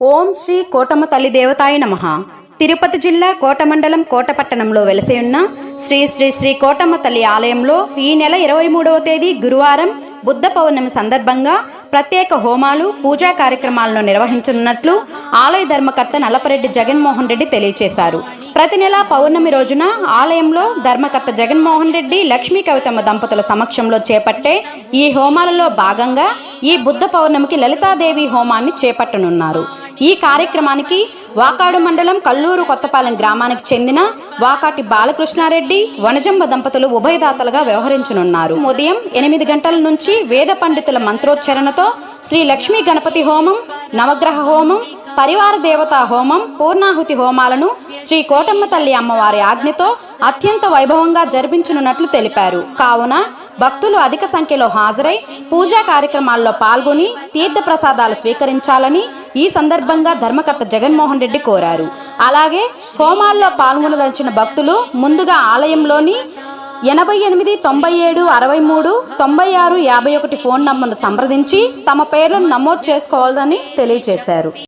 ఓం శ్రీ కోటమ తల్లి దేవతాయ నమ. తిరుపతి జిల్లా కోటమండలం కోటపట్టణంలో వెలసియున్న శ్రీ శ్రీ శ్రీ కోటమ్మ తల్లి ఆలయంలో ఈ నెల ఇరవై మూడవ తేదీ గురువారం బుద్ధ పౌర్ణమి సందర్భంగా ప్రత్యేక హోమాలు పూజా కార్యక్రమాలను నిర్వహించనున్నట్లు ఆలయ ధర్మకర్త నల్లపరెడ్డి జగన్మోహన్ రెడ్డి తెలియజేశారు ప్రతి నెల పౌర్ణమి రోజున ఆలయంలో ధర్మకర్త జగన్మోహన్ రెడ్డి లక్ష్మీ కవితమ్మ దంపతుల సమక్షంలో చేపట్టే ఈ హోమాలలో భాగంగా ఈ బుద్ధ పౌర్ణమికి లలితాదేవి హోమాన్ని చేపట్టనున్నారు. ఈ కార్యక్రమానికి వాకాడు మండలం కల్లూరు కొత్తపాలెం గ్రామానికి చెందిన వాకాటి బాలకృష్ణారెడ్డి వనజంబ దంపతులు ఉభయదాతలుగా వ్యవహరించనున్నారు. ఉదయం ఎనిమిది గంటల నుంచి వేద పండితుల మంత్రోచ్చరణతో శ్రీ లక్ష్మీ గణపతి హోమం నవగ్రహ హోమం పరివార దేవతా హోమం పూర్ణాహుతి హోమాలను శ్రీ కోటమ్మ తల్లి అమ్మవారి ఆజ్ఞతో అత్యంత వైభవంగా జరిపించనున్నట్లు తెలిపారు. కావున భక్తులు అధిక సంఖ్యలో హాజరై పూజా కార్యక్రమాల్లో పాల్గొని తీర్థ ప్రసాదాలు స్వీకరించాలని ఈ సందర్భంగా ధర్మకర్త జగన్మోహన్ రెడ్డి కోరారు. అలాగే హోమాల్లో పాల్గొనదలిచిన భక్తులు ముందుగా ఆలయంలోని ఎనభై ఎనిమిది తొంభై ఏడు అరవై మూడు తొంభై ఆరు యాభై ఒకటి ఫోన్ నంబర్ను సంప్రదించి తమ పేర్లను నమోదు చేసుకోవాలని తెలియజేశారు.